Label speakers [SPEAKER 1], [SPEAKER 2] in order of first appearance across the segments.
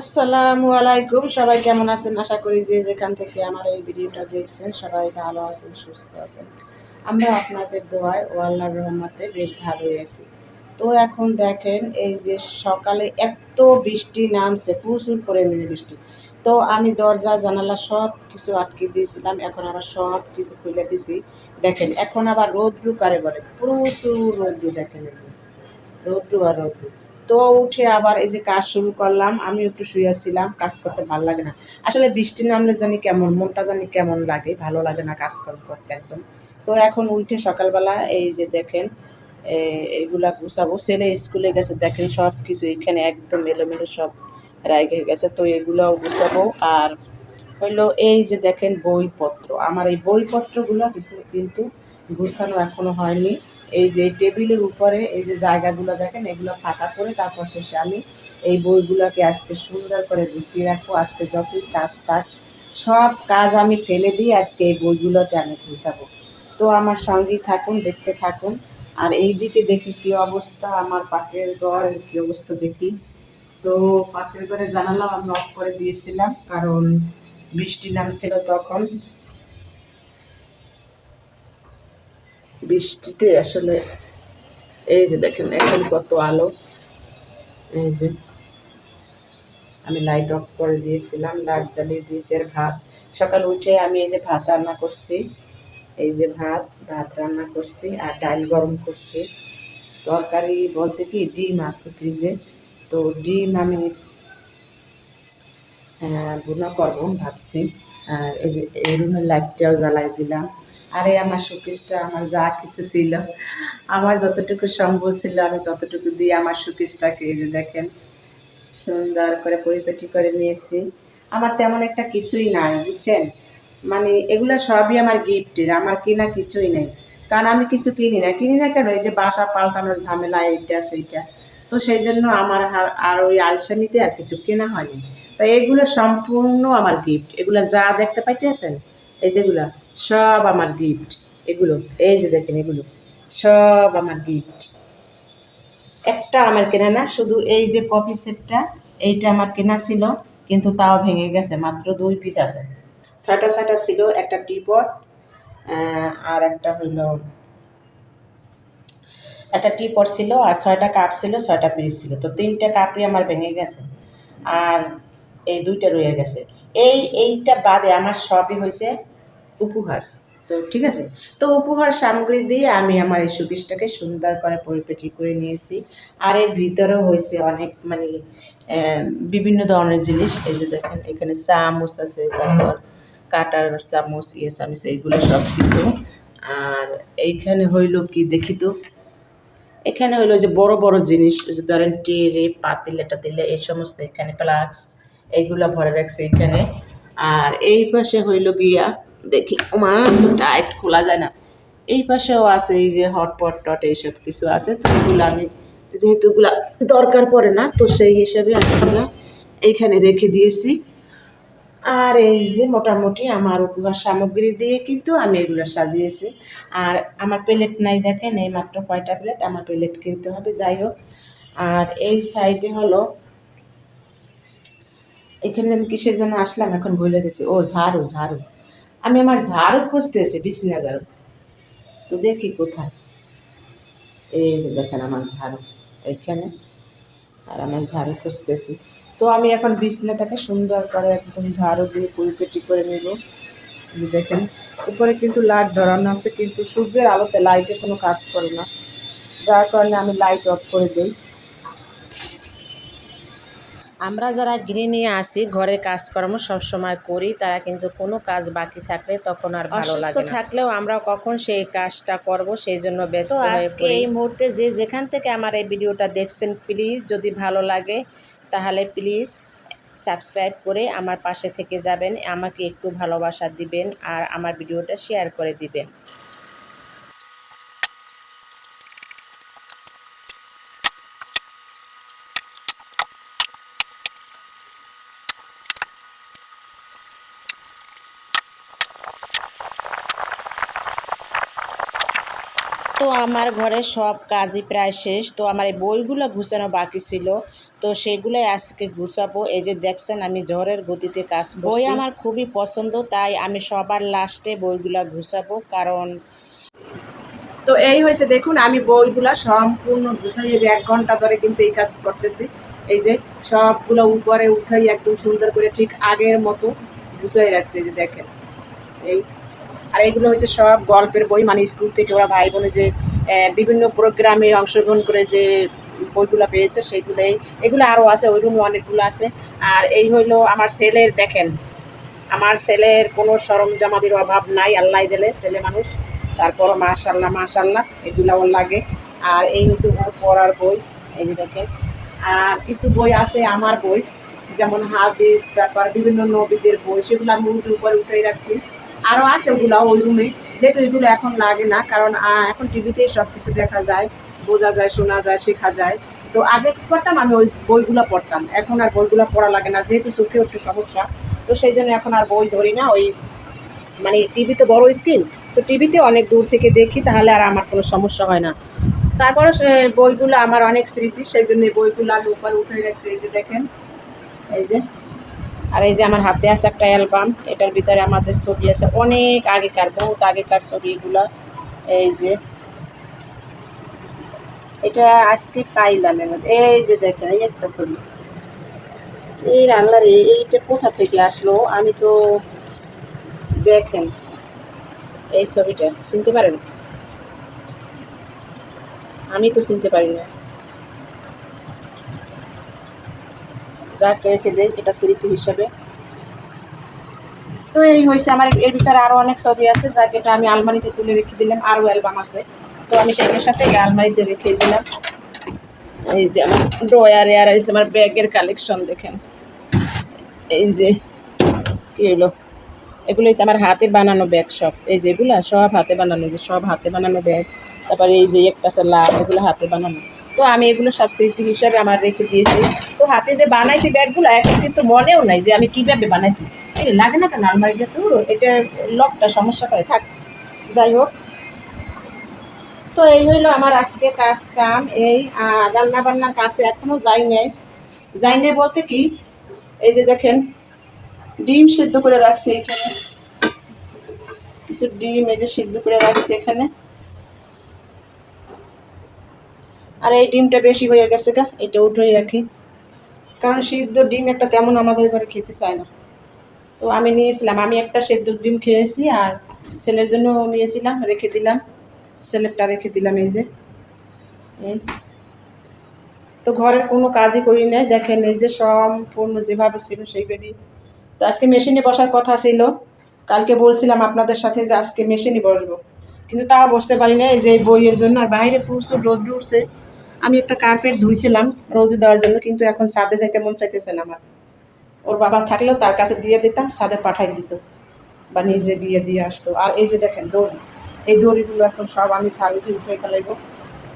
[SPEAKER 1] আসসালামু আলাইকুম। সবাই কেমন আছেন? আশা করি যে যেখান থেকে আমার এই ভিডিওটা দেখছেন, সবাই ভালো আছেন, সুস্থ আছেন। আমরা আপনাদের দোয়ায় ও আল্লাহর রহমতে বেশ ভালোই আছি। তো এখন দেখেন, এই যে সকালে এত বৃষ্টি নামছে, প্রচুর পরিমাণে বৃষ্টি। তো আমি দরজা, জানালা সব কিছু আটকে দিয়েছিলাম, এখন আবার সব কিছু খুলে দিছি। দেখেন, এখন আবার রৌদ্রু কারে বলে, প্রচুর রৌদ্রু দেখেন এই যে। রৌদ্রু আর রৌদ্রু। তো উঠে আবার এই যে কাজ শুরু করলাম আমি একটু শুয়েছিলাম, কাজ করতে ভালো লাগে না। আসলে বৃষ্টি নামলে জানি কেমন, মনটা জানি কেমন লাগে, ভালো লাগে না কাজ করতে একদম। তো এখন উঠে সকালবেলা এই যে দেখেন এইগুলা গুছাবো। ছেলে স্কুলে গেছে, দেখেন সব কিছু এখানে একদম এলোমেলো সব রাইগে গেছে। তো এগুলোও গুছাবো। আর হইল এই যে দেখেন বইপত্র। আমার এই বইপত্রগুলো কিছু কিন্তু গুছানো এখনও হয়নি। এই যে টেবিলের উপরে এই যে জায়গাগুলো দেখেন, এগুলো ফাঁকা করে তারপর শেষে আমি এই বইগুলোকে আজকে সুন্দর করে গুছিয়ে রাখব। আজকে যতই কাজ থাক, সব কাজ আমি ফেলে দিয়ে আজকে এই বইগুলোকে আমি গুছাবো। তো আমার সঙ্গেই থাকুন, দেখতে থাকুন। আর এই দিকে দেখি কি অবস্থা, আমার পাখির ঘর কি অবস্থা দেখি। তো পাখির ঘরে জানালাম আমি অফ করে দিয়েছিলাম, কারণ বৃষ্টি নামছিল তখন। বৃষ্টিতে আসলে, এই যে দেখেন, এখন কত আলো। এই যে, আমি লাইট অফ করে দিয়েছিলাম লাইট জ্বালিয়ে দিয়েছি আর ভাত। সকাল উঠে আমি এই যে ভাত রান্না করছি, এই যে ভাত ভাত রান্না করছি আর ডাল গরম করছি। তরকারি বলতে কি, ডিম আছে ফ্রিজে। তো ডিম আমি বুনা করব ভাবছি। আর এই যে, এই রুমের লাইটটাও জ্বালাই দিলাম। আরে, আমার সুকেশটা আমার যা কিছু ছিল, আমার যতটুকু সম্ভব ছিল, আমি ততটুকু দিয়ে আমার সুকেশটাকে এই যে দেখেন, সুন্দর করে পরিপাটি করে নিয়েছি। আমার তেমন একটা কিছুই নাই, বুঝছেন? মানে এগুলো সবই আমার গিফটের, আমার কিনা কিছুই নেই। কারণ আমি কিছু কিনি না। কিনি না কেন? এই যে বাসা পাল্টানোর ঝামেলা, এইটা, সেইটা। তো সেই জন্য আমার আর ওই আলসামিতে আর কিছু কেনা হয়নি। তো এগুলো সম্পূর্ণ আমার গিফট। এগুলো যা দেখতে পাইতেছেন? এই যেগুলা। সব আমার গিফট এগুলো, এই যে দেখেন এগুলো, সব আমার গিফট একটা আমার কেনা না, শুধু এই যে কফি সেটটা এইটা আমার কেনা ছিল, কিন্তু তাও ভেঙে গেছে, মাত্র দুই পিস আছে। ছয়টা ছয়টা ছিল, একটা টিপট আর একটা হইল একটা টিপট ছিল, আর ছয়টা কাপ ছিল, ছয়টা পিস ছিল। তো তিনটা কাপই আমার ভেঙে গেছে, আর এই দুইটা রয়ে গেছে। এই, এইটা বাদে আমার সবই হয়েছে উপহার। তো ঠিক আছে? তো উপহার সামগ্রী দিয়ে আমি আমার এই সুকিসটাকে সুন্দর করে পরিপেটি করে নিয়েছি। আর এর ভিতরেও হয়েছে অনেক মানে বিভিন্ন ধরনের জিনিস। এই যে দেখেন, এখানে চামচ আছে, তারপর কাটার চামচ ইয়ে চামচ, এইগুলো সব কিছু। আর এইখানে হইল কি দেখি তো? এখানে হইল যে বড় বড় জিনিস ধরেন টেরে, পাতিলে, টাতিলে, এই সমস্ত এখানে প্লাক্স এইগুলো ভরে রাখছে এখানে। আর এই পাশে হইল গিয়া দেখি মা টাইট খোলা যায় না। এই পাশেও আছে এই যে হটপট টট এইসব কিছু আছে, তো এগুলো আমি যেহেতু এগুলা দরকার পড়ে না, তো সেই হিসাবে আমি এগুলো এইখানে রেখে দিয়েছি। আর এই যে মোটামুটি আমার উপহার সামগ্রী দিয়ে কিন্তু আমি এগুলো সাজিয়েছি। আর আমার প্লেট নাই দেখেন এই মাত্র কয়টা প্লেট, আমার প্লেট কিনতে হবে, যাই হোক। আর এই সাইডে হলো, এখানে যেন কিসের জন্য আসলাম, এখন ভুলে গেছি। ও, ঝাড়ু ঝাড়ু। আমি আমার ঝাড়ু খুঁজতেছি, বিছনা ঝাড়ু। তো দেখি কোথায়। এই দেখেন আমার ঝাড়ু এখানে আর আমার ঝাড়ু খুঁজতেছি। তো আমি এখন বিছনাটাকে সুন্দর করে একদম ঝাড়ু দিয়ে পরিপেটি করে নেব। দেখেন, উপরে কিন্তু লাইট ধরানো আছে, কিন্তু সূর্যের আলোতে লাইটে কোনো কাজ করে না। যার কারণে আমি লাইট অফ করে দিই। আমরা যারা গৃহিণী আসি ঘরের কাজকর্ম সবসময় করি তারা কিন্তু কোনো কাজ বাকি থাকলে তখন আর ভালো লাগে থাকলেও আমরা কখন সেই কাজটা করব সেই জন্য ব্যস্ত আজকে এই মুহূর্তে যে যেখান থেকে আমার এই ভিডিওটা দেখছেন প্লিজ যদি ভালো লাগে তাহলে প্লিজ সাবস্ক্রাইব করে আমার পাশে থেকে যাবেন আমাকে একটু ভালোবাসা দিবেন আর আমার ভিডিওটা শেয়ার করে দিবেন। তো আমার ঘরে সব কাজই প্রায় শেষ। তো আমার এই বইগুলো গুছানো বাকি ছিল। তো সেগুলোই আজকে গুছাবো। এই যে দেখছেন আমি ঝড়ের গতিতে কাজ বই আমার খুবই পছন্দ তাই আমি সবার লাস্টে বইগুলো গুছাবো কারণ তো এই হয়েছে দেখুন আমি বইগুলা সম্পূর্ণ গুছাই। যে এক ঘণ্টা ধরে কিন্তু এই কাজ করতেছি। এই যে সবগুলো উপরে উঠাই একদম সুন্দর করে ঠিক আগের মতো গুছাই রাখছি এই যে দেখেন। এই আর এগুলো হচ্ছে সব গল্পের বই মানে স্কুল থেকে ওরা ভাই বোনে যে বিভিন্ন প্রোগ্রামে অংশগ্রহণ করে যে বইগুলো পেয়েছে, সেগুলোই, এগুলো আরও আছে, ওই রুমে অনেকগুলো আছে। আর এই হইল আমার ছেলের, দেখেন, আমার ছেলের কোনো সরঞ্জামাদির অভাব নাই, আল্লাহ দিলে, ছেলে মানুষ। তারপর মাশাল্লাহ মাশাল্লাহ এগুলো ওর লাগে। আর এই হচ্ছে ওর পড়ার বই, এই যে দেখেন। আর কিছু বই আছে আমার বই, যেমন হাদিস, তারপর বিভিন্ন নবীদের বই, সেগুলো আমি উঠে উপরে উঠেই রাখছি। আরও আছে ওগুলো, ওই রুমে। যেহেতু এগুলো এখন লাগে না, কারণ এখন টিভিতেই সব কিছু দেখা যায়, বোঝা যায়, শোনা যায়, শেখা যায়। তো আগে কি করতাম আমি ওই বইগুলো পড়তাম। এখন আর বইগুলো পড়া লাগে না, যেহেতু চোখে হচ্ছে সমস্যা। তো সেই জন্য এখন আর বই ধরি না, ওই মানে টিভি তো বড় স্ক্রিন তো টিভিতে অনেক দূর থেকে দেখি, তাহলে আর আমার কোনো সমস্যা হয় না। তারপরে বইগুলো আমার অনেক স্মৃতি, সেই জন্য বইগুলো আমি উপরে উঠে রাখছি এই যে দেখেন, এই যে। আর এই যে আমার হাতে আছে একটা অ্যালবাম, এটার ভিতরে আমাদের ছবি আছে, অনেক আগেকার, বহুত আগেকার ছবি এগুলা। এই যে, এটা আজকে পাইলাম এর মধ্যে। এই যে দেখেন, এই একটা ছবি। এই আল্লাহর এইটা কোথা থেকে আসলো? আমি তো দেখেন। এই ছবিটা, চিনতে পারেন? আমি তো চিনতে পারি না। যাকে রেখে দেয়, এটা স্মৃতি হিসাবে। তো এই হয়েছে আমার, এর ভিতরে আরও অনেক ছবি আছে, যাকে, এটা আমি আলমারিতে তুলে রেখে দিলাম আরও অ্যালবাম আছে। তো আমি সেটার সাথে আলমারিতে রেখে দিলাম। এই যে আমার ড্রয়ারে আর হয়েছে আমার ব্যাগের কালেকশন, দেখেন। এই যে, কি হলো? এগুলো হচ্ছে আমার হাতে বানানো ব্যাগ সব। এই যে এগুলো সব হাতে বানানো যে সব হাতে বানানো ব্যাগ। তারপরে এই যে একটা আছে লাভ এগুলো হাতে বানানো। তো আমি এগুলো সব স্মৃতি হিসাবে আমার রেখে দিয়েছি। তো হাতে যে বানাইছি ব্যাগগুলো, এখন কিন্তু মনেও নাই যে আমি কীভাবে বানাইছি। লাগে না কেন আলমারিটা তো, এটা লকটা সমস্যা করে, থাক, যাই হোক। তো এই হইল আমার আজকে কাজ কাম, এই রান্না বান্নার কাছে এখনও যাই নাই। যাই নাই বলতে কি, এই যে দেখেন, ডিম সিদ্ধ করে রাখছি এখানে। কিছু ডিম এই যে সিদ্ধ করে রাখছি এখানে। আর এই ডিমটা বেশি হয়ে গেছে গা, এটা উঠেই রাখি। কারণ সিদ্ধ ডিম একটা তেমন আমাদের ঘরে খেতে চায় না। তো আমি নিয়েছিলাম, আমি একটা সেদ্ধ ডিম খেয়েছি আর ছেলের জন্য নিয়েছিলাম, রেখে দিলাম। ছেলেরটা রেখে দিলাম এই যে। এই। তো ঘরের কোনো কাজই করি নাই, দেখেন এই যে সম্পূর্ণ যেভাবে ছিল সেইভাবেই। তো আজকে মেশিনে বসার কথা ছিল, কালকে বলছিলাম আপনাদের সাথে যে আজকে মেশিনে বসবো। কিন্তু তাও বসতে পারি না এই যে বইয়ের জন্য, আর বাইরে প্রচুর রোদ উঠছে। আমি একটা কার্পেট ধুইছিলাম, রোদে দেওয়ার জন্য, কিন্তু এখন ছাদে যাইতে মন চাইতেছে না আমার। ওর বাবা থাকলেও তার কাছে দিয়ে দিতাম, ছাদে পাঠাই দিত বা নিজে গিয়ে দিয়ে আসতো। আর এই যে দেখেন দড়ি, এই দড়িগুলো এখন সব আমি দিয়ে উঠে ফেলাইব।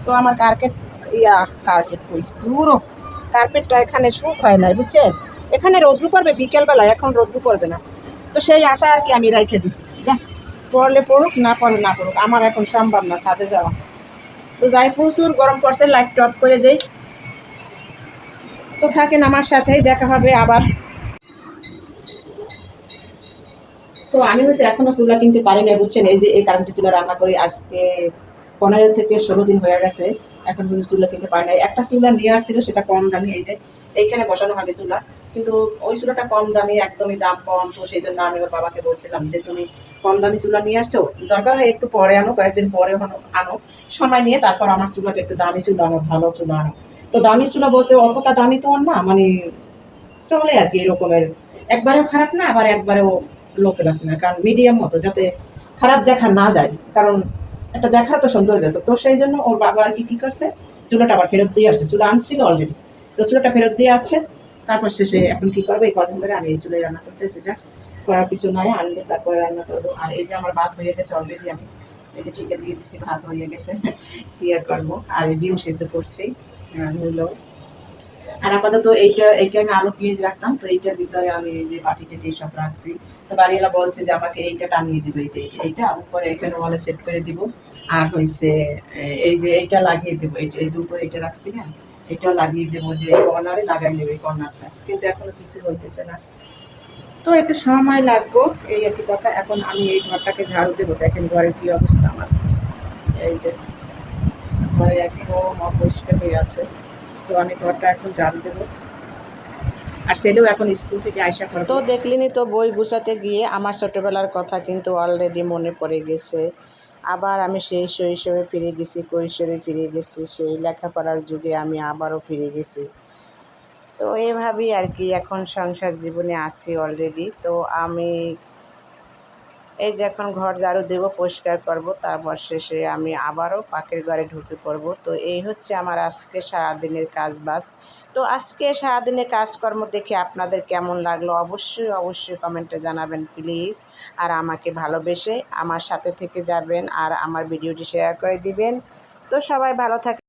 [SPEAKER 1] তো আমার কার্পেট ইয়া কার্পেট কই? পুরো কার্পেটটা এখানে সুখ হয় না বুঝছেন? এখানে রোদ্রু করবে বিকেলবেলায়, এখন রোদ্রু করবে না। তো সেই আশা আর কি আমি রেখে দিছি। যা পড়লে পড়ুক, না পড়লে না পড়ুক, আমার এখন সম্ভব না ছাদে যাওয়া। তো যাই, প্রচুর গরম পড়ছে লাইট টপ করে দেই। তো থাকেন আমার সাথেই, দেখা হবে আবার। তো আমি হচ্ছে এখনও চুলা কিনতে পারি না বুঝছেন? এই যে এই কারেন্টের চুলা রান্না করি আজকে পনেরো থেকে ষোলো দিন হয়ে গেছে, এখন কিন্তু চুলা কিনতে পারি না একটা চুলা নিয়ে আসছিল, সেটা কম দামি, এই যে এইখানে বসানো হবে চুলা। কিন্তু ওই চুলাটা কম দামি, একদমই দাম কম, তো সেই জন্য আমি ওর বাবাকে বলছিলাম যে, তুমি কম দামি চুলা নিয়ে আসছো, দরকার হয় একটু পরে আনো, কয়েকদিন পরে আনো। সময় নিয়ে তারপর আমার চুলাটা একটু দামি চুলা আনো ভালো চুলা। তো দামি চুলা বলতে অতটা দামি তো না মানে চলে আর কি এরকমের। একবারেও খারাপ না, আবার একবারেও লো ক্লাস না, কারণ মিডিয়াম মতো, যাতে খারাপ দেখা না যায়। কারণ একটা দেখা তো সৌন্দর্য তো তো সেই জন্য ওর বাবা আর কি, কী করছে? চুলাটা আবার ফেরত দিয়ে আসছে। চুলা আনছিল অলরেডি তো চুলাটা ফেরত দিয়ে আছে। তারপর শেষে এখন কি করবে? এই কদিন ধরে আমি এই চুলাই রান্না করতেছি যা করার কিছু নয় আনলে তারপরে রান্না করব। আর এই যে আমার ভাত হয়ে গেছে অলরেডি আমি। এই দিয়ে দিচ্ছি ভাত হয়ে গেছে করব। আর ডিম সেদ্ধ করছি আর আপাতত এইটা এইটা আমি আলু পেঁয়াজ রাখতাম, তো এইটার ভিতরে আমি এই যে সব রাখছি। তো বাড়িওয়ালা বলছে যে আমাকে এইটা টানিয়ে দিবে, এই যে এইটা এইটা। উপরে এখানে ওয়ালে সেট করে দিব। আর হয়েছে এই যে এইটা লাগিয়ে দেবো, এই যে উপরে এটা রাখছি না এটাও লাগিয়ে দেবো যে কর্নারে লাগাই দেবে কর্নারটা। কিন্তু এখনও কিছু হইতেছে না। তো একটু সময় লাগবো। এই একটু কথা, এখন আমি এই ঘরটাকে ঝাড়ু দেবো। দেখেন ঘরের কি অবস্থা আমার। এই যে, ঘরে একদম অপরিষ্কার হয়ে আছে। তো আমি ঘরটা এখন ঝাড়ু দেবো। আর ছেলেও এখন স্কুল থেকে আয়সা করে তো দেখলিনি তো বই গুছাতে গিয়ে। আমার ছোটোবেলার কথা কিন্তু অলরেডি মনে পড়ে গেছে। আবার আমি সেই শৈশবে ফিরে গেছি, কৈশোরে ফিরে গেছি। সেই লেখাপড়ার যুগে আমি আবারও ফিরে গেছি। তো এভাবেই আর কি এখন সংসার জীবনে আছি অলরেডি তো আমি এই যে এখন ঘর ঝাড়ু দেবো, পরিষ্কার করব, তারপর শেষে আমি আবারও পাখির ঘরে ঢুকে পড়ব। তো এই হচ্ছে আমার আজকে সারাদিনের কাজ বাস তো আজকে সারাদিনের কাজকর্ম দেখে আপনাদের কেমন লাগল অবশ্যই অবশ্যই কমেন্টে জানাবেন প্লিজ আর আমাকে ভালোবেসে আমার সাথে থেকে যাবেন আর আমার ভিডিওটি শেয়ার করে দিবেন। তো সবাই ভালো থাকে